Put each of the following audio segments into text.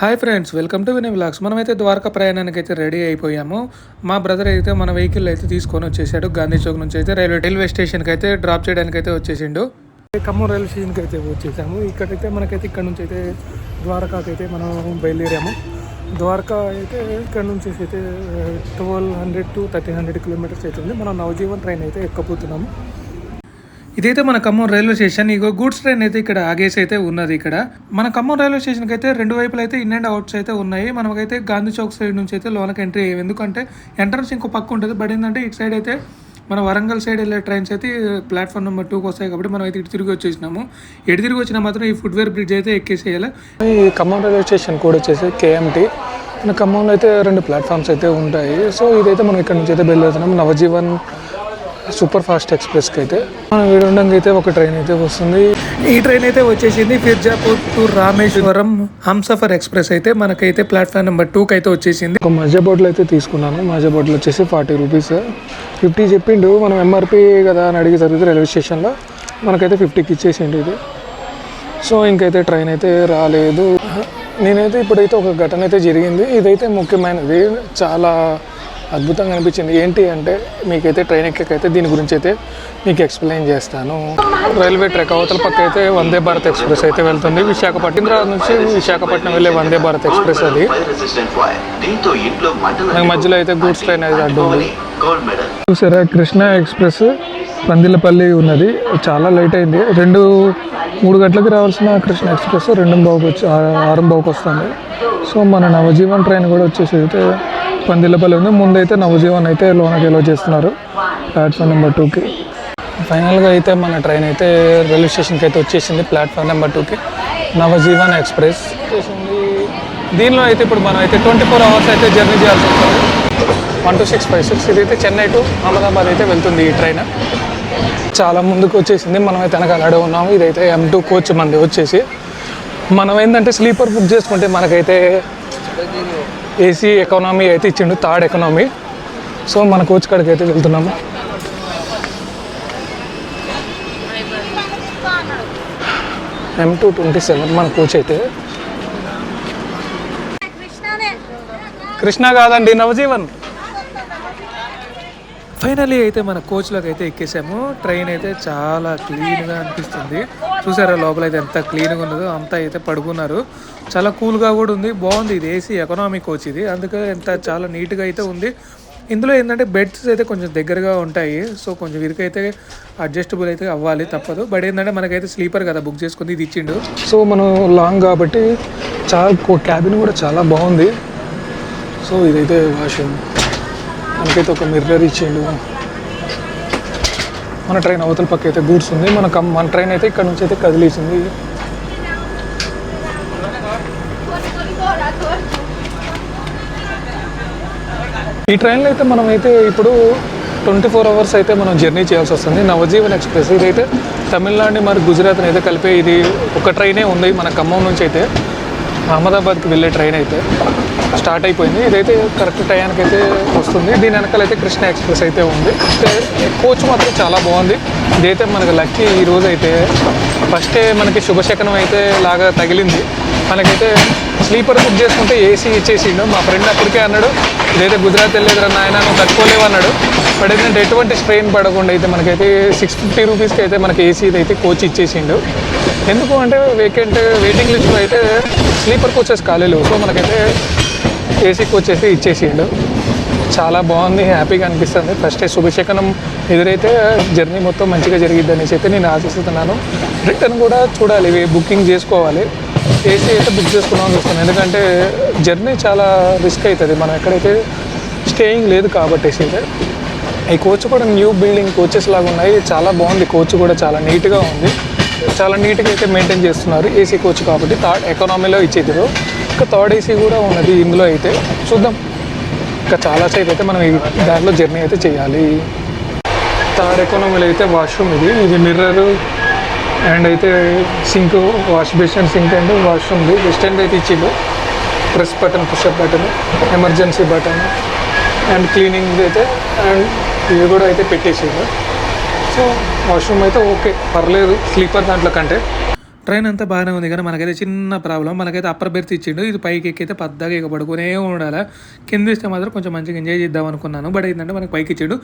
Hi friends welcome to Vinay vlogs. మనమైతే ద్వారకా ప్రయాణానికి అయితే రెడీ అయిపోయాము. మా బ్రదర్ అయితే మన వెహికల్ అయితే తీసుకొని వచ్చేసాడు. గాంధీ చౌక్ నుంచి అయితే రైల్వే రైల్వే స్టేషన్కి అయితే డ్రాప్ చేయడానికి అయితే వచ్చేసిండు. ఖమ్మం రైల్వే స్టేషన్కి అయితే వచ్చేసాము. ఇక్కడైతే మనకైతే ఇక్కడ నుంచి అయితే ద్వారకాకి అయితే మనం బయలుదేరాము. ద్వారకా అయితే ఇక్కడ నుంచి అయితే twelve hundred to thirteen hundred kilometres అయితే ఉంది. మనం నవజీవన్ ట్రైన్ అయితే ఎక్కబోతున్నాము. ఇదైతే మన ఖమ్మం రైల్వే స్టేషన్. ఇగో గూడ్స్ ట్రైన్ అయితే ఇక్కడ ఆగేసి అయితే ఉన్నది ఇక్కడ. మన ఖమ్మం రైల్వే స్టేషన్కి అయితే రెండు వైపులు అయితే ఇన్ అండ్ అవుట్స్ అయితే ఉన్నాయి. మనకైతే గాంధీ చౌక్ సైడ్ నుంచి అయితే లోనకి ఎంట్రీ అయ్యాం. ఎందుకంటే ఎంట్రన్స్ ఇంకో పక్క ఉంటుంది. బట్ ఏంటంటే ఇటు సైడ్ అయితే మన వరంగల్ సైడ్ వెళ్ళే ట్రైన్స్ అయితే ప్లాట్ఫామ్ నెంబర్ టూకి వస్తాయి కాబట్టి మనం అయితే ఇటు తిరిగి వచ్చేసినాము. ఎటు తిరిగి వచ్చినా మాత్రం ఈ ఫుట్వేర్ బ్రిడ్జ్ అయితే ఎక్కేసేయాలి. ఈ ఖమ్మం రైల్వే స్టేషన్ కూడా వచ్చేసి కేఎంటీ. మన ఖమ్మంలో అయితే రెండు ప్లాట్ఫామ్స్ అయితే ఉంటాయి. సో ఇదైతే మనం ఇక్కడ నుంచి అయితే బయలుదేరుతున్నాం. నవజీవన్ సూపర్ ఫాస్ట్ ఎక్స్ప్రెస్కి అయితే మనం వీడుండంగా అయితే ఒక ట్రైన్ అయితే వస్తుంది. ఈ ట్రైన్ అయితే వచ్చేసింది ఫిర్జాపూర్ టు రామేశ్వరం హంసఫర్ ఎక్స్ప్రెస్ అయితే మనకైతే ప్లాట్ఫామ్ నెంబర్ టూకి అయితే వచ్చేసింది. ఒక మజా బోర్డులో అయితే తీసుకున్నాను. మజా బోర్డులో వచ్చేసి ఫార్టీ రూపీస్. ఫిఫ్టీ చెప్పిండు. మనం ఎంఆర్పి కదా అని అడిగి జరిగితే రైల్వే స్టేషన్లో మనకైతే ఫిఫ్టీకి ఇచ్చేసిండు ఇది. సో ఇంకైతే ట్రైన్ అయితే రాలేదు. నేనైతే ఇప్పుడైతే ఒక ఘటన అయితే జరిగింది. ఇదైతే ముఖ్యమైనది. చాలా అద్భుతంగా అనిపించింది. ఏంటి అంటే మీకైతే ట్రైన్ ఎక్కకైతే దీని గురించి అయితే మీకు ఎక్స్ప్లెయిన్ చేస్తాను. రైల్వే ట్రాక్ అవతల పక్క అయితే వందే భారత్ ఎక్స్ప్రెస్ అయితే వెళ్తుంది. విశాఖపట్నం నుంచి విశాఖపట్నం వెళ్ళే వందే భారత్ ఎక్స్ప్రెస్ అది. మధ్యలో అయితే గూడ్స్ ట్రైన్ అయితే అడ్డు చూసారా కృష్ణ ఎక్స్ప్రెస్ పందిలపల్లి ఉన్నది. చాలా లేట్ అయింది. రెండు మూడు గంటలకు రావాల్సిన కృష్ణ ఎక్స్ప్రెస్ రెండు బావుకి వచ్చి ఆ- బావుకి వస్తుంది. సో మన నవజీవన్ ట్రైన్ కూడా వచ్చేసి అయితే పందిలపల్లి ఉంది. ముందైతే నవజీవన్ అయితే లోనకి ఎలో చేస్తున్నారు. ప్లాట్ఫామ్ నెంబర్ టూకి ఫైనల్గా అయితే మన ట్రైన్ అయితే రైల్వే స్టేషన్కి అయితే వచ్చేసింది ప్లాట్ఫామ్ నెంబర్ టూకి నవజీవన్ ఎక్స్ప్రెస్. వచ్చేసింది. దీనిలో అయితే ఇప్పుడు మనం అయితే ట్వంటీ ఫోర్ అవర్స్ అయితే జర్నీ చేయాల్సి ఉంటుంది one two six five six ఇది అయితే చెన్నై టు అహ్మదాబాద్ అయితే వెళ్తుంది ఈ ట్రైన్ చాలా ముందుకు వచ్చేసింది. మనం అయితే వెనకాలడే ఉన్నాము. ఇదైతే ఎం టూ కోచ్ మంది వచ్చేసి. మనం ఏంటంటే స్లీపర్ బుక్ చేసుకుంటే మనకైతే ఏసీ ఎకానమీ అయితే ఇచ్చిండు థర్డ్ ఎకానమీ. సో మన కోచ్ కాడికి అయితే వెళ్తున్నాము ఎం టూ ట్వంటీ సెవెన్ మన కోచ్ అయితే. కృష్ణ కాదండి నవజీవన్. ఫైనలీ అయితే మన కోచ్లోకి అయితే ఎక్కేసాము. ట్రైన్ అయితే చాలా క్లీన్గా అనిపిస్తుంది. చూసారా లోపల అయితే ఎంత క్లీన్గా ఉన్నదో అంతా అయితే పడుకున్నారు. చాలా కూల్గా కూడా ఉంది. బాగుంది ఇది ఏసీ ఎకనామిక్ కోచ్ ఇది. అందుకే ఎంత చాలా నీట్గా అయితే ఉంది. ఇందులో ఏంటంటే బెడ్స్ అయితే కొంచెం దగ్గరగా ఉంటాయి. సో కొంచెం వీరికైతే అడ్జస్టబుల్ అయితే అవ్వాలి తప్పదు. బట్ ఏంటంటే మనకైతే స్లీపర్ కదా బుక్ చేసుకుంది ఇది ఇచ్చిండు. సో మనం లాంగ్ కాబట్టి చాలా క్యాబిన్ కూడా చాలా బాగుంది. సో ఇదైతే వాష్రూమ్. మనకైతే ఒక మిర్రర్ ఇచ్చిండు మన ట్రైన్ అవతల పక్క అయితే గూడ్స్ ఉంది. మన కం- మన ట్రైన్ అయితే ఇక్కడ నుంచి అయితే కదిలేసింది. ఈ ట్రైన్లో అయితే మనం అయితే ఇప్పుడు ట్వంటీ ఫోర్ అవర్స్ అయితే మనం జర్నీ చేయాల్సి వస్తుంది. నవజీవన్ ఎక్స్ప్రెస్ ఇదైతే తమిళనాడు మరి గుజరాత్ని అయితే కలిపే ఇది ఒక ట్రైనే ఉంది మన ఖమ్మం నుంచి అయితే. అహ్మదాబాద్కి వెళ్ళే ట్రైన్ అయితే స్టార్ట్ అయిపోయింది. ఇదైతే కరెక్ట్ టైంకి అయితే వస్తుంది. దీని వెనకాల అయితే కృష్ణ ఎక్స్ప్రెస్ అయితే ఉంది. కోచ్ మాత్రం చాలా బాగుంది. ఇదైతే మనకు లక్కీ ఈ రోజు అయితే ఫస్టే మనకి శుభశకనం అయితే లాగా తగిలింది. మనకైతే స్లీపర్ బుక్ చేసుకుంటే ఏసీ ఇచ్చేసిండు. మా ఫ్రెండ్ అప్పటికే అన్నాడు ఇదైతే గుజరాత్ వెళ్ళేదిరా నాయన నువ్వు తట్టుకోలేవు అన్నాడు. బట్ ఏంటంటే ఎటువంటి స్ట్రెయిన్ పడకుండా అయితే మనకైతే సిక్స్ ఫిఫ్టీ రూపీస్కి అయితే మనకి ఏసీ అయితే కోచ్ ఇచ్చేసిండు. ఎందుకు అంటే వేకెంట్ వెయిటింగ్ లిస్ట్లో అయితే స్లీపర్ కోచెస్ ఖాళీ లేవు. సో మనకైతే ఏసీ కోచ్ అయితే ఇచ్చేసిండు. చాలా బాగుంది హ్యాపీగా అనిపిస్తుంది. ఫస్ట్ శుభశకనం ఎదురైతే జర్నీ మొత్తం మంచిగా జరిగిద్ది అనేసి అయితే నేను ఆశిస్తున్నాను. రిటర్న్ కూడా చూడాలి ఇవి బుకింగ్ చేసుకోవాలి. ఏసీ అయితే బుక్ చేసుకున్నామని చూస్తున్నాను ఎందుకంటే జర్నీ చాలా రిస్క్ అవుతుంది. మనం ఎక్కడైతే స్టేయింగ్ లేదు కాబట్టి అయితే. ఈ కోచ్ కూడా న్యూ బిల్డింగ్ కోచెస్ లాగా ఉన్నాయి. చాలా బాగుంది. కోచ్ కూడా చాలా నీట్గా ఉంది. చాలా నీట్గా అయితే మెయింటైన్ చేస్తున్నారు ఏసీ కోచ్ కాబట్టి. థర్డ్ ఎకానమీలో ఇచ్చేది ఇంకా థర్డ్ ఏసీ కూడా ఉన్నది ఇందులో అయితే. చూద్దాం. ఇంకా చాలాసేపు అయితే మనం ఈ దాంట్లో జర్నీ అయితే చేయాలి. థర్డ్ ఎకానమీలో అయితే వాష్రూమ్ ఇది. ఇది మిర్రర్ అండ్ అయితే sink wash basin sink and washroom western అయితే ఇచ్చిండు press button push up button emergency button and cleaning అయితే అండ్ ఇవి కూడా అయితే పెట్టేసిండు సో వాష్రూమ్ అయితే ఓకే. పర్లేదు. స్లీపర్ దాంట్లో కంటే. ట్రైన్ అంతా బాగానే ఉంది కానీ మనకైతే చిన్న ప్రాబ్లం. మనకైతే అప్పర్ బెర్త్ ఇచ్చిండు. ఇది పైకి ఎక్కితే పద్దగా ఇక పడుకునే ఉండాలి. కింద ఇస్తే మాత్రం కొంచెం మంచిగా ఎంజాయ్ చేద్దాం అనుకున్నాను. బట్ ఏంటంటే మనకి పైకి ఇచ్చిండు.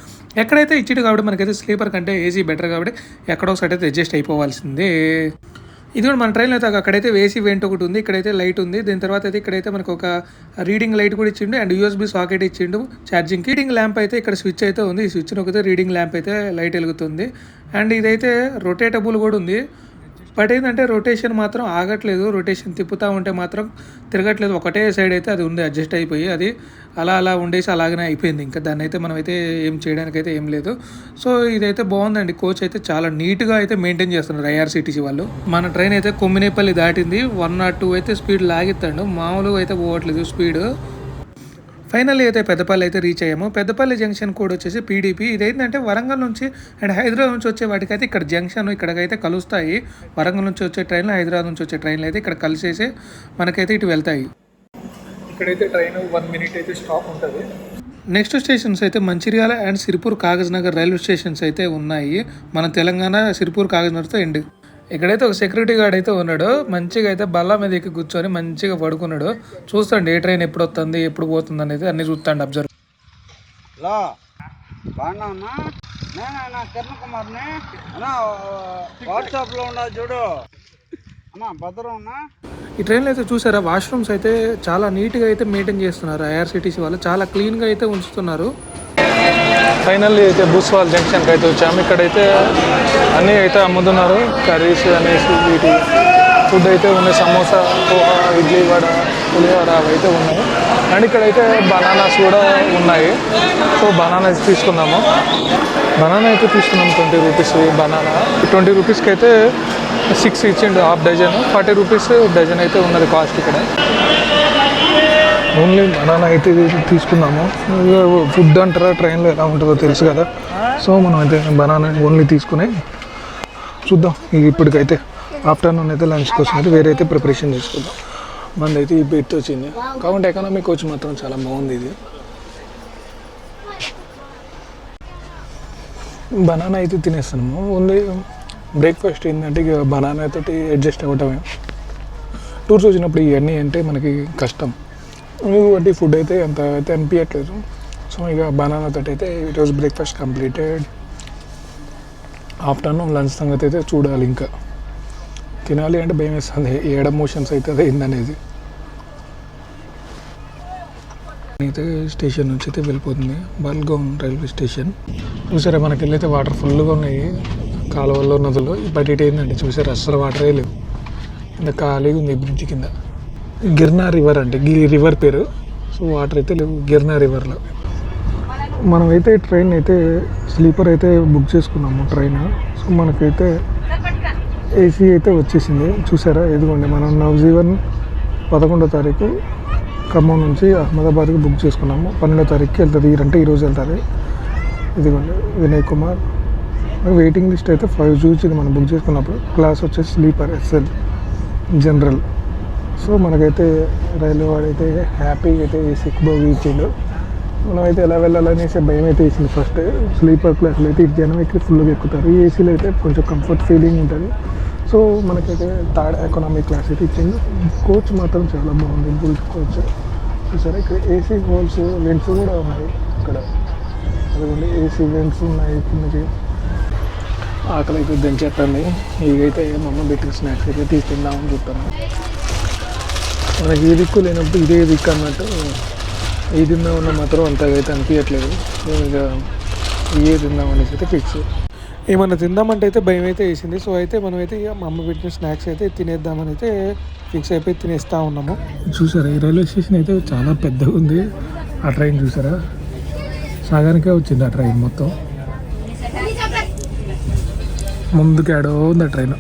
ఎక్కడైతే ఇచ్చిండు కాబట్టి మనకైతే స్లీపర్ కంటే ఏసీ బెటర్ కాబట్టి ఎక్కడో ఒకసారి అయితే అడ్జస్ట్ అయిపోవాల్సిందే. ఇది కూడా మన ట్రైన్లో అయితే అక్కడైతే ఏసీ వెంట్ ఒకటి ఉంది. ఇక్కడైతే లైట్ ఉంది. దీని తర్వాత అయితే ఇక్కడైతే మనకు ఒక రీడింగ్ లైట్ కూడా ఇచ్చిండు. అండ్ యూఎస్బీ సాకెట్ ఇచ్చిండు. ఛార్జింగ్ రీడింగ్ ల్యాంప్ అయితే ఇక్కడ స్విచ్ అయితే ఉంది. ఈ స్విచ్ నొక్కితే రీడింగ్ ల్యాంప్ అయితే లైట్ వెలుగుతుంది. అండ్ ఇదైతే రొటేటబుల్ కూడా ఉంది. బట్ ఏంటంటే రొటేషన్ మాత్రం ఆగట్లేదు. రొటేషన్ తిప్పుతూ ఉంటే మాత్రం తిరగట్లేదు. ఒకటే సైడ్ అయితే అది ఉంది అడ్జస్ట్ అయిపోయి అది అలా అలా ఉండేసి అలాగనే అయిపోయింది. ఇంకా దాన్ని అయితే మనం అయితే ఏం చేయడానికి అయితే ఏం లేదు. సో ఇదైతే బాగుందండి. కోచ్ అయితే చాలా నీట్గా అయితే మెయింటైన్ చేస్తున్నారు ఐఆర్సీటీసీ వాళ్ళు. మన ట్రైన్ అయితే కొమ్మినేపల్లి దాటింది. వన్ నాట్ టూ అయితే స్పీడ్ లాగిస్తాడు. మామూలుగా అయితే పోవట్లేదు స్పీడ్ ఫైనల్లీ అయితే పెద్దపల్లి అయితే రీచ్ అయ్యాము పెద్దపల్లి జంక్షన్ కోడ్ వచ్చేసి పీడీపీ ఇది ఏంటంటే వరంగల్ నుంచి అండ్ హైదరాబాద్ నుంచి వచ్చే వాటికైతే ఇక్కడ జంక్షన్ ఇక్కడికైతే కలుస్తాయి. వరంగల్ నుంచి వచ్చే ట్రైన్లు హైదరాబాద్ నుంచి వచ్చే ట్రైన్లు అయితే ఇక్కడ కలిసేసి మనకైతే ఇటు వెళ్తాయి. ఇక్కడైతే ట్రైన్ వన్ మినిట్ అయితే స్టాప్ ఉంటుంది. నెక్స్ట్ స్టేషన్స్ అయితే Mancherial and Sirpur Kagaznagar railway stations అయితే ఉన్నాయి. మన తెలంగాణ సిరిపూర్ కాగజ్ నగర్తో ఎండ్ ఇక్కడైతే ఒక సెక్యూరిటీ గార్డ్ అయితే ఉన్నాడు. మంచిగా అయితే బల్ల మీద ఎక్కి కూర్చొని మంచిగా పడుకున్నాడు. చూస్తాండి ఏ ట్రైన్ ఎప్పుడు వస్తుంది ఎప్పుడు పోతుంది అనేది అన్ని చూస్తాండి అబ్జర్వ్. హలో బాగున్నా ఉన్నా నేను నా కిరణ్ కుమార్ని? అన్నా వాట్సాప్లో ఉన్నది చూడు. అన్నా భద్రం ఉన్నా ఈ ట్రైన్లో అయితే చూసారా వాష్రూమ్స్ అయితే చాలా నీట్గా అయితే మెయింటైన్ చేస్తున్నారు. ఐఆర్సిటీసీ వాళ్ళు చాలా క్లీన్గా అయితే ఉంచుతున్నారు. ఫైనల్లీ అయితే భూస్వాల్ జంక్షన్కి అయితే వచ్చాము. ఇక్కడైతే అన్నీ అయితే అమ్ముతున్నారు. కర్రీస్ అనేసి వీటి ఫుడ్ అయితే ఉన్నాయి. సమోసా పోహా ఇడ్లీ వడ పులిహోర అవి అయితే ఉన్నాయి. అండ్ ఇక్కడైతే బనానాస్ కూడా ఉన్నాయి. సో బనానాస్ తీసుకున్నాము. బనానా అయితే తీసుకున్నాం ట్వంటీ రూపీస్ బనానా. ట్వంటీ రూపీస్కి అయితే సిక్స్ ఇచ్చిండు half dozen. Forty rupees dozen అయితే ఉన్నది కాస్ట్ ఇక్కడ. ఓన్లీ బనానా అయితే తీసుకున్నాము ఫుడ్ అంటారా ట్రైన్లో ఎలా ఉంటుందో తెలుసు కదా. సో మనం అయితే బనానా ఓన్లీ తీసుకుని చూద్దాం. ఇప్పటికైతే ఆఫ్టర్నూన్ అయితే లంచ్ కోసం అయితే వేరే అయితే ప్రిపరేషన్ చేసుకుందాం. మనది అయితే ఈ బెట్ వచ్చింది. కాబట్టి ఎకనామిక్ కోచ్ మాత్రం చాలా బాగుంది ఇది. బనానా అయితే తినేస్తున్నాము. ఓన్లీ బ్రేక్ఫాస్ట్ ఏంటంటే ఇక బనానా తోటి అడ్జస్ట్ అవ్వటమే. టూర్స్ వచ్చినప్పుడు ఇవన్నీ అంటే మనకి కష్టం. బట్టి ఫుడ్ అయితే అంత అయితే అనిపించట్లేదు సో ఇక బనానా తోటి అయితే it was breakfast completed afternoon lunch సంగతి అయితే చూడాలి ఇంకా. తినాలి అంటే భయం వేస్తుంది. ఏడ మోషన్స్ అవుతుంది ఏందనేది. అయితే స్టేషన్ నుంచి అయితే వెళ్ళిపోతుంది. Balgaon railway station. చూసారా మనకి వెళ్ళైతే వాటర్ ఫుల్గా ఉన్నాయి. కాలువల్లో నదులు బట్ ఇటు ఏంటంటే చూసారా అస్సలు వాటరే లేవు. ఇంత ఖాళీగా ఉంది బ్రిడ్జ్ కింద. గిర్నా రివర్ అంటే ఈ రివర్ పేరు. సో వాటర్ అయితే లేవు. గిర్నా రివర్లో. మనమైతే ట్రైన్ అయితే స్లీపర్ అయితే బుక్ చేసుకున్నాము ట్రైన్. సో మనకైతే ఏసీ అయితే వచ్చేసింది. చూసారా? ఎదుగుండి మనం నవజీవన్ పదకొండో తారీఖు ఖమ్మం నుంచి అహ్మదాబాద్కి బుక్ చేసుకున్నాము. పన్నెండో తారీఖుకి వెళ్తుంది. అంటే ఈరోజు వెళ్తుంది. ఇదిగోండి వినయ్ కుమార్. వెయిటింగ్ లిస్ట్ అయితే ఫైవ్ చూసింది మనం బుక్ చేసుకున్నప్పుడు. క్లాస్ వచ్చేసి స్లీపర్ ఎస్ఎల్ జనరల్. సో మనకైతే రైల్వే వాడైతే హ్యాపీగా అయితే సిక్ బోగి ఇచ్చిండు. మనమైతే ఎలా వెళ్ళాలనేసి భయం అయితే ఇచ్చింది ఫస్ట్ స్లీపర్ క్లాస్లో అయితే జనం ఎక్కి ఫుల్గా ఎక్కుతారు. ఏసీలో అయితే కొంచెం కంఫర్ట్ ఫీలింగ్ ఉంటుంది. సో మనకైతే థర్డ్ ఎకనామిక్ క్లాస్ అయితే ఇచ్చిండు. కోచ్ మాత్రం చాలా బాగుంది బుల్ కోచ్ చూసారా? ఇక్కడ ఏసీ హోల్స్ వెంట్స్ కూడా ఉన్నాయి ఇక్కడ. అదిగోండి ఏసీ వెంట్స్ ఉన్నాయి కిందకి. ఆకలి అయితే దంచేస్తుంది. ఇదైతే మా అమ్మ పెట్టిన స్నాక్స్ అయితే తీసుకుందామని తిందామని మనకి ఏ దిక్కు లేనప్పుడు ఇదే దిక్కు అన్నట్టు ఏ తిందామన్నా మాత్రం అంతగా అయితే అనిపించట్లేదు సో ఇక ఏ తిందాం అనేసి అయితే ఫిక్స్ ఏమన్నా తిందామంటే అయితే భయం అయితే వేసింది. సో అయితే మనం అయితే ఇక మా అమ్మ పెట్టిన స్నాక్స్ అయితే తినేద్దామని అయితే ఫిక్స్ అయిపోయి తినేస్తా ఉన్నాము. చూసారా ఈ రైల్వే స్టేషన్ అయితే చాలా పెద్దగా ఉంది. ఆ ట్రైన్ చూసారా? సగానికే వచ్చింది ఆ ట్రైన్ మొత్తం. ముందుకు ఆడో ఉంది ఆ ట్రైన్.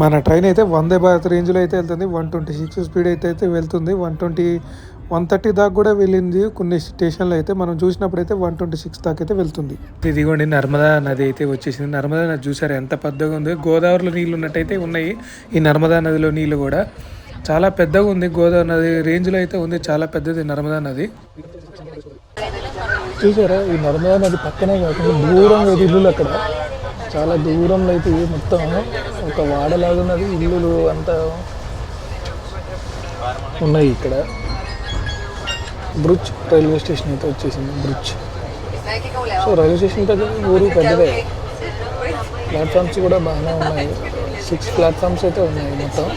మన ట్రైన్ అయితే వందే భారత్ రేంజ్లో అయితే వెళ్తుంది. వన్ ట్వంటీ సిక్స్ స్పీడ్ అయితే అయితే వెళ్తుంది. వన్ ట్వంటీ వన్ థర్టీ దాకా కూడా వెళ్ళింది కొన్ని స్టేషన్లో అయితే. మనం చూసినప్పుడు అయితే వన్ ట్వంటీ సిక్స్ దాకా అయితే వెళ్తుంది. ఇదిగోండి నర్మదా నది అయితే వచ్చేసింది. నర్మదా నది చూసారు ఎంత పెద్దగా ఉంది. గోదావరిలో నీళ్ళు ఉన్నట్టయితే ఉన్నాయి. ఈ నర్మదా నదిలో నీళ్ళు కూడా చాలా పెద్దగా ఉంది. గోదావరి నది రేంజ్లో అయితే ఉంది. చాలా పెద్దది నర్మదా నది. చూసారా? ఈ నర్మదా నది పక్కనే కాకుండా దూరంగా ఇల్లులు అక్కడ. చాలా దూరంలో అయితే మొత్తం ఒక వాడలాగా ఉన్నది ఇల్లులు అంతా ఉన్నాయి ఇక్కడ. బ్రుచ్ రైల్వే స్టేషన్ అయితే వచ్చేసింది బ్రుచ్. సో రైల్వే స్టేషన్ పెద్ద ఊరు పెద్దదే. ప్లాట్ఫామ్స్ కూడా బాగానే ఉన్నాయి. సిక్స్ ప్లాట్ఫామ్స్ అయితే ఉన్నాయి మొత్తం.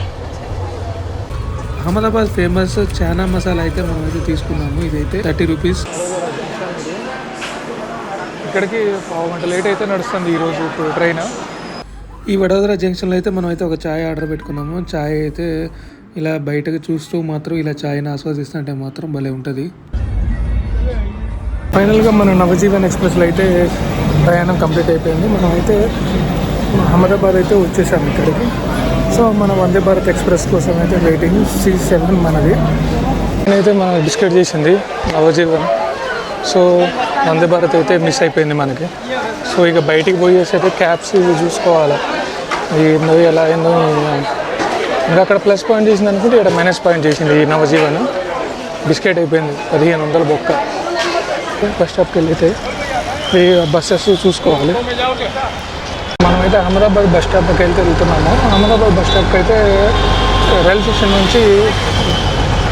అహ్మదాబాద్ ఫేమస్ చానా మసాలా అయితే మనం అయితే తీసుకున్నాము. ఇదైతే థర్టీ రూపీస్. ఇక్కడికి పావు గంట లేట్ అయితే నడుస్తుంది ఈరోజు ట్రైన్. ఈ వడోదర జంక్షన్లో అయితే మనం అయితే ఒక ఛాయ్ ఆర్డర్ పెట్టుకున్నాము. ఛాయ్ అయితే ఇలా బయటకు చూస్తూ మాత్రం ఇలా ఛాయ్ని ఆస్వాదిస్తుంటే మాత్రం భలే ఉంటుంది. ఫైనల్గా మన నవజీవన్ ఎక్స్ప్రెస్లో అయితే ప్రయాణం కంప్లీట్ అయిపోయింది. మనం అయితే అహ్మదాబాద్ అయితే వచ్చేసాము ఇక్కడికి. సో మన వందే భారత్ ఎక్స్ప్రెస్ కోసం అయితే వెయిటింగ్ సి సెవెన్ మనది. నేనైతే మన బిస్కెట్ చేసింది నవజీవన్. సో వందే భారత్ అయితే మిస్ అయిపోయింది మనకి. సో ఇక బయటికి పోయేసి అయితే క్యాబ్స్ ఇవి చూసుకోవాలి. ఏందో ఎలా ఏందో ఇంకా అక్కడ ప్లస్ పాయింట్ చేసింది అనుకుంటే ఇక్కడ మైనస్ పాయింట్ చేసింది ఈ నవజీవన్. బిస్కెట్ అయిపోయింది పదిహేను వందల బొక్క. బస్ స్టాప్కి వెళ్తే ఈ బస్సెస్ చూసుకోవాలి. మనమైతే అహ్మదాబాద్ బస్ స్టాప్కి వెళ్తే వెళ్తున్నాము. అహ్మదాబాద్ బస్ స్టాప్కి అయితే రైల్ స్టేషన్ నుంచి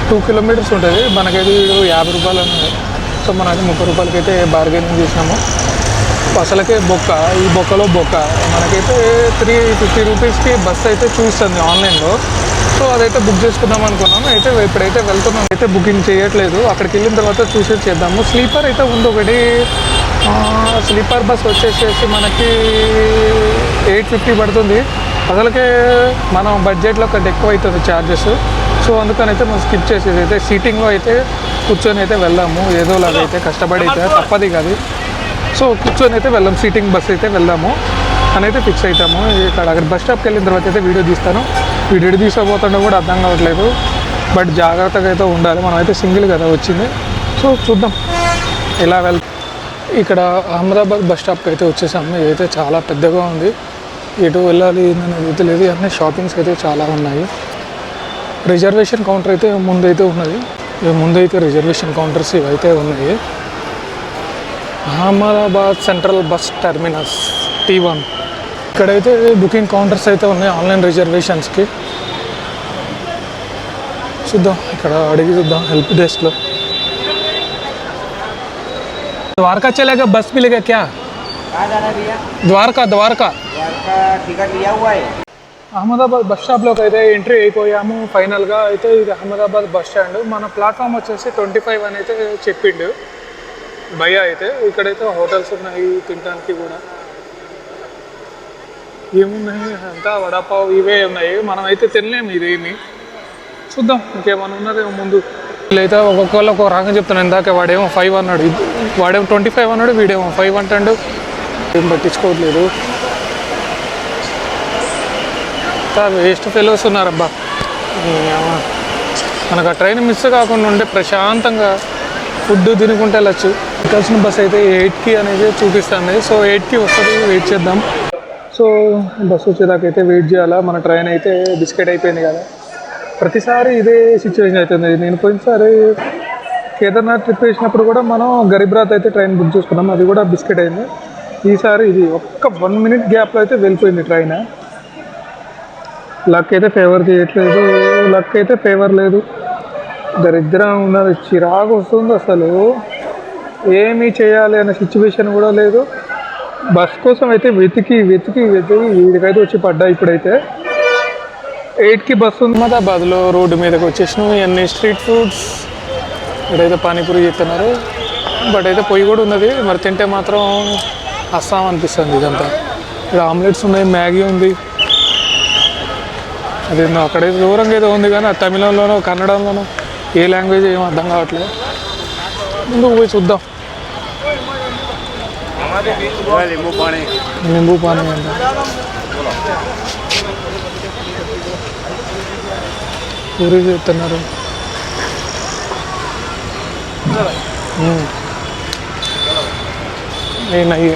టూ కిలోమీటర్స్ ఉంటుంది. మనకైతే యాభై రూపాయలు అన్నది సో మనం అయితే ముప్పై రూపాయలకి అయితే బార్గెనింగ్ చేసినాము. అసలకే బొక్క ఈ బొక్కలో బొక్క. మనకైతే త్రీ ఫిఫ్టీ రూపీస్కి బస్ అయితే చూస్తుంది ఆన్లైన్లో సో అదైతే బుక్ చేసుకుందాం అనుకున్నాము. అయితే ఇప్పుడైతే వెళ్తున్నాం అయితే బుకింగ్ చేయట్లేదు. అక్కడికి వెళ్ళిన తర్వాత చూసే చేద్దాము. స్లీపర్ అయితే ఉంది ఒకటి. స్లీపర్ బస్ వచ్చేసేసి మనకి ఎయిట్ ఫిఫ్టీ పడుతుంది. అసలుకే మనం బడ్జెట్లో ఒకటి ఎక్కువ అవుతుంది ఛార్జెస్ సో అందుకని అయితే మనం స్కిప్ చేసేది. అయితే సీటింగ్లో అయితే కూర్చొని అయితే వెళ్ళాము ఏదోలాగా అయితే కష్టపడి అయితే తప్పది కాదు. సో కూర్చొని అయితే వెళ్ళాము సీటింగ్ బస్ అయితే వెళ్దాము. అని అయితే ఫిక్స్ అవుతాము ఇక్కడ అక్కడ బస్ స్టాప్కి వెళ్ళిన తర్వాత అయితే వీడియో తీస్తాను. వీడియో తీసుకోబోతుండో కూడా అర్థం కావట్లేదు. బట్ జాగ్రత్తగా అయితే ఉండాలి. మనం అయితే సింగిల్ కదా వచ్చింది. సో చూద్దాం. ఎలా వెళ్ ఇక్కడ అహ్మదాబాద్ బస్ స్టాప్కి అయితే వచ్చేసాము. ఇదైతే చాలా పెద్దగా ఉంది. ఎటు వెళ్ళాలి ఏందని అయితే లేదు అన్నీ షాపింగ్స్ అయితే చాలా ఉన్నాయి. రిజర్వేషన్ కౌంటర్ అయితే ముందైతే ఉన్నది. ఇవి ముందైతే రిజర్వేషన్ కౌంటర్స్ ఇవైతే ఉన్నాయి Ahmedabad central bus terminus T one ఇక్కడైతే బుకింగ్ కౌంటర్స్ అయితే ఉన్నాయి ఆన్లైన్ రిజర్వేషన్స్కి చూద్దాం ఇక్కడ అడిగి చూద్దాం హెల్ప్ డెస్క్లో द्वारका चलेगा बस मिलेगा क्या कहाँ जाना है भैया द्वारका द्वारका का टिकट लिया हुआ है అహ్మదాబాద్ బస్ స్టాప్లోకి అయితే ఎంట్రీ అయిపోయాము ఫైనల్గా అయితే ఇది అహ్మదాబాద్ బస్ స్టాండ్. మన ప్లాట్ఫామ్ వచ్చేసి ట్వంటీ ఫైవ్ అని అయితే చెప్పిండు భయ అయితే. ఇక్కడైతే హోటల్స్ ఉన్నాయి తినడానికి కూడా. ఏమున్నాయి? అంతా వడాపావ్ ఇవే ఉన్నాయి. మనం అయితే తినలేము ఇదేమి. చూద్దాం ఇంకేమైనా ఉన్నదేమో ముందు. వీళ్ళైతే ఒక్కొక్కళ్ళు ఒక్కొక్క రకంగా చెప్తున్నాను ఇందాక వాడేమో ఫైవ్ అన్నాడు. వాడేమో ట్వంటీ ఫైవ్ అన్నాడు వీడేమో ఫైవ్ అంటాడు. ఏం పట్టించుకోవట్లేదు. వేస్ట్ ఫెలోస్ ఉన్నారబ్బా. మనకు ఆ ట్రైన్ మిస్ కాకుండా ఉంటే ప్రశాంతంగా ఫుడ్ తినుకుంటే వెళ్ళచ్చు. ఎక్కాల్సిన బస్ అయితే ఎయిట్కి అనేది చూపిస్తుంది. సో ఎయిట్కి వస్తుంది వెయిట్ చేద్దాం. సో బస్సు వచ్చేదాకా అయితే వెయిట్ చేయాలా? మన ట్రైన్ అయితే బిస్కెట్ అయిపోయింది కదా. ప్రతిసారి ఇదే సిచ్యువేషన్ అవుతుంది. నేను పోయినసారి కేదార్నాథ్ ట్రిప్ వేసినప్పుడు కూడా మనం గరీబ్రాత్ అయితే ట్రైన్ బుక్ చేసుకున్నాం. అది కూడా బిస్కెట్ అయింది. ఈసారి ఇది ఒక్క వన్ మినిట్ గ్యాప్లో అయితే వెళ్ళిపోయింది ట్రైన్. లక్ అయితే ఫేవర్ చేయట్లేదు. లక్ అయితే ఫేవర్ లేదు. దరిద్రం ఉన్నది. చిరాకు వస్తుంది అసలు. ఏమీ చేయాలి అనే సిచ్యువేషన్ కూడా లేదు. బస్ కోసం అయితే వెతికి వెతికి వెతికి వీడికైతే వచ్చి పడ్డా ఇప్పుడైతే. ఎయిట్కి బస్సు ఉంది. అహ్మదాబాద్లో రోడ్డు మీదకి వచ్చేసినాం. ఇవన్నీ స్ట్రీట్ ఫుడ్స్ ఇక్కడైతే పానీపూరి చేస్తున్నారు. బట్ అయితే పొయ్యి కూడా ఉన్నది. మరి తింటే మాత్రం అస్సాం అనిపిస్తుంది ఇదంతా. ఇక్కడ ఆమ్లెట్స్ ఉన్నాయి మ్యాగీ ఉంది. అది అక్కడ దూరంగా అయితే ఉంది కానీ తమిళంలోనో కన్నడంలోనో ఏ లాంగ్వేజ్ ఏం అర్థం కావట్లేదు. ముందుకు పోయి చూద్దాం. నింబు పానీ అంట పూరి చేస్తున్నారు నేను అయ్యే.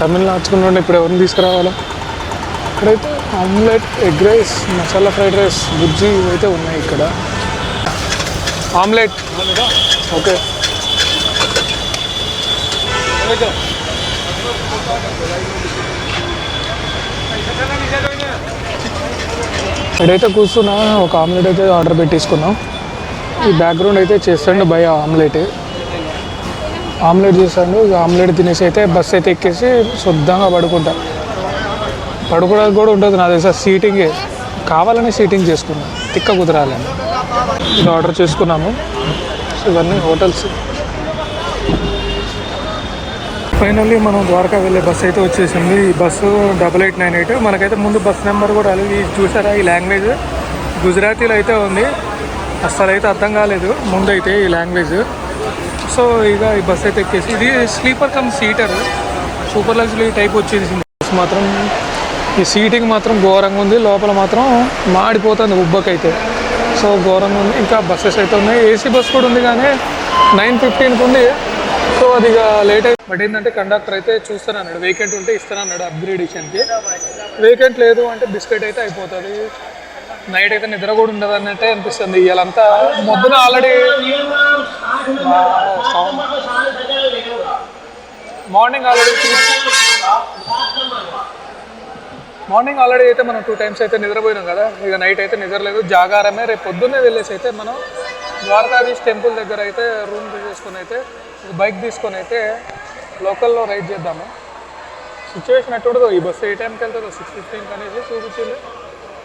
తమిళ నాచుకున్నాడు ఇప్పుడు ఎవరిని తీసుకురావాలా? ఇక్కడైతే omelette egg rice masala fried rice బుజ్జి అయితే ఉన్నాయి ఇక్కడ. ఆమ్లెట్. ఓకే. ఇక్కడైతే కూర్చున్నా ఒక ఆమ్లెట్ అయితే ఆర్డర్ పెట్టేసుకున్నాం. ఈ బ్యాక్గ్రౌండ్ అయితే చేస్తాండి భయ ఆమ్లెట్. ఆమ్లెట్ చేశాను. ఇక ఆమ్లెట్ తినేసి అయితే బస్ అయితే ఎక్కేసి శుద్ధంగా పడుకుంటా. పడుకోవడానికి కూడా ఉంటుంది నా దగ్గర సీటింగే కావాలని సీటింగ్ చేసుకున్నాం. తిక్క కుదరాలని ఇది ఆర్డర్ చేసుకున్నాము. సో ఇవన్నీ హోటల్స్ ఫైనల్లీ మనం ద్వారకా వెళ్ళే బస్సు అయితే వచ్చేసింది. ఈ bus double eight nine eight మనకైతే ముందు బస్ నెంబర్ కూడా రాలేదు. ఇది చూసారా ఈ లాంగ్వేజ్ గుజరాతీలో అయితే ఉంది. అస్సలు అయితే అర్థం కాలేదు. ముందు అయితే ఈ లాంగ్వేజ్ సో ఇక ఈ బస్ అయితే ఎక్కేసి ఇది sleeper cum seater. Super luxury type వచ్చేసింది బస్ మాత్రం ఈ సీటింగ్ మాత్రం ఘోరంగా ఉంది. లోపల మాత్రం మాడిపోతుంది ఉబ్బకైతే. సో ఘోరంగా ఉంది. ఇంకా బస్సెస్ అయితే ఉన్నాయి. ఏసీ బస్ కూడా ఉంది కానీ నైన్ ఫిఫ్టీన్కి ఉంది. సో అది ఇక లేట్ అయింది బట్ ఏంటంటే కండక్టర్ అయితే చూస్తాను అన్నాడు వేకెంట్ ఉంటే ఇస్తాను అన్నాడు అప్గ్రేడేషన్కి వేకెంట్ లేదు అంటే బిస్కెట్ అయితే అయిపోతుంది. నైట్ అయితే నిద్ర కూడా ఉండదు అన్నట్టే అనిపిస్తుంది. ఇవాళంతా మొద్దున already morning already morning already అయితే మనం టూ టైమ్స్ అయితే నిద్రపోయినాం కదా. ఇక నైట్ అయితే నిద్రలేదు. జాగారమే. రేపు పొద్దున్నే వెళ్ళేసి అయితే మనం ద్వారకాధీష్ టెంపుల్ దగ్గర అయితే రూమ్ తీసుకొని అయితే బైక్ తీసుకొని అయితే లోకల్లో రైడ్ చేద్దాము. సిచ్యువేషన్ ఎట్టుండదో ఈ బస్సు ఏ టైంకి వెళ్తుందో సిక్స్ ఫిఫ్టీన్కి అనేసి చూపించింది.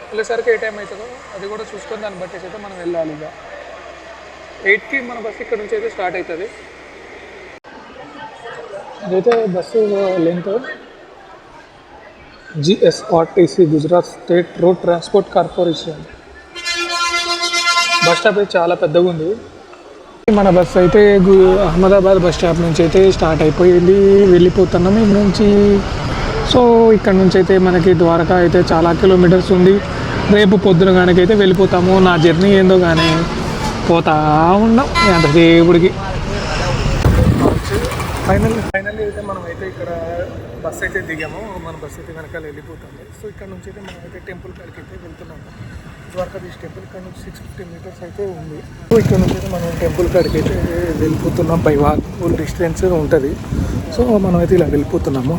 వెళ్ళేసరికి ఏ టైం అవుతుందో అది కూడా చూసుకొని దాన్ని బట్టి అయితే మనం వెళ్ళాలి ఇక. ఎయిట్కి మన బస్సు ఇక్కడ నుంచి అయితే స్టార్ట్ అవుతుంది. ఇదైతే bus length. GSRTC Gujarat state road transport corporation. Bus stop అయితే చాలా పెద్దగా ఉంది. మన బస్సు అయితే గు- అహ్మదాబాద్ బస్ స్టాప్ నుంచి అయితే స్టార్ట్ అయిపోయింది. వెళ్ళిపోతున్నాం. ఇక్కడ నుంచి సో ఇక్కడ నుంచి అయితే మనకి ద్వారకా అయితే చాలా కిలోమీటర్స్ ఉంది. రేపు పొద్దున కానికైతే వెళ్ళిపోతాము. నా జర్నీ ఏందో కానీ పోతా ఉన్నాం. ఎంతసేపుడికి దేవుడికి. ఫైనల్ ఫైనల్ అయితే మనం అయితే ఇక్కడ బస్ అయితే దిగాము. మన బస్ అయితే వెనకాల వెళ్ళిపోతుంది సో ఇక్కడ నుంచి అయితే మనం అయితే టెంపుల్ కాడికి అయితే వెళ్తున్నాము. ద్వారకాధీష్ టెంపుల్ ఇక్కడ నుంచి సిక్స్ ఫిఫ్టీ మీటర్స్ అయితే ఉంది. సో ఇక్కడ నుంచి అయితే మనం టెంపుల్ కాడికి అయితే వెళ్ళిపోతున్నాం. బై వాక్ ఫుల్ డిస్టెన్స్ ఉంటుంది. సో మనం అయితే ఇలా వెళ్ళిపోతున్నాము.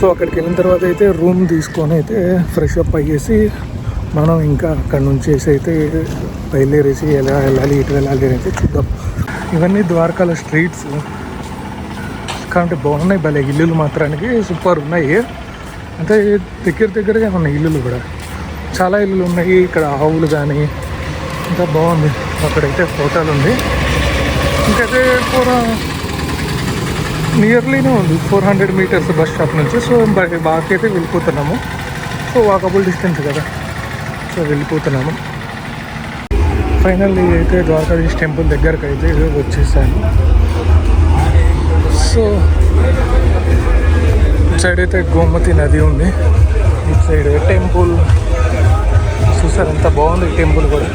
సో అక్కడికి వెళ్ళిన తర్వాత అయితే రూమ్ తీసుకొని అయితే ఫ్రెష్ అప్ అయ్యేసి మనం ఇంకా అక్కడ నుంచి అయితే బయలుదేరేసి ఎలా వెళ్ళాలి ఇటు వెళ్ళాలి అని అయితే చూద్దాం. ఇవన్నీ ద్వారకాల స్ట్రీట్స్ కాబట్టి బాగున్నాయి భలే ఇల్లులు మాత్రానికి సూపర్ ఉన్నాయి. అంటే దగ్గర దగ్గరగా ఉన్నాయి ఇల్లులు కూడా. చాలా ఇల్లులు ఉన్నాయి ఇక్కడ ఆవులు కానీ ఇంకా బాగుంది. అక్కడైతే హోటల్ ఉంది. ఇంకైతే పూర్వం నియర్లీనే ఉంది. Four hundred metres bus stop నుంచి. సో బాగా అయితే వెళ్ళిపోతున్నాము. సో వాకబుల్ డిస్టెన్స్ కదా. సో వెళ్ళిపోతున్నాము. ఫైనల్లీ అయితే ద్వారకాధీష్ టెంపుల్ దగ్గరకు అయితే వచ్చేసాను. సో ఇటు సైడ్ అయితే గోమతి నది ఉంది. ఇటు సైడ్ టెంపుల్ చూసారు ఎంత బాగుంది టెంపుల్ కూడా.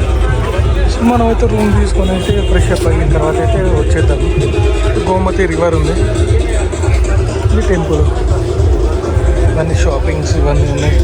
సో మనం అయితే రూమ్ తీసుకొని అయితే ఫ్రెష్ అప్ అయిన తర్వాత అయితే వచ్చేద్దాం. గోమతి రివర్ ఉంది. టెంపుల్ ఇవన్నీ షాపింగ్స్ ఇవన్నీ ఉన్నాయి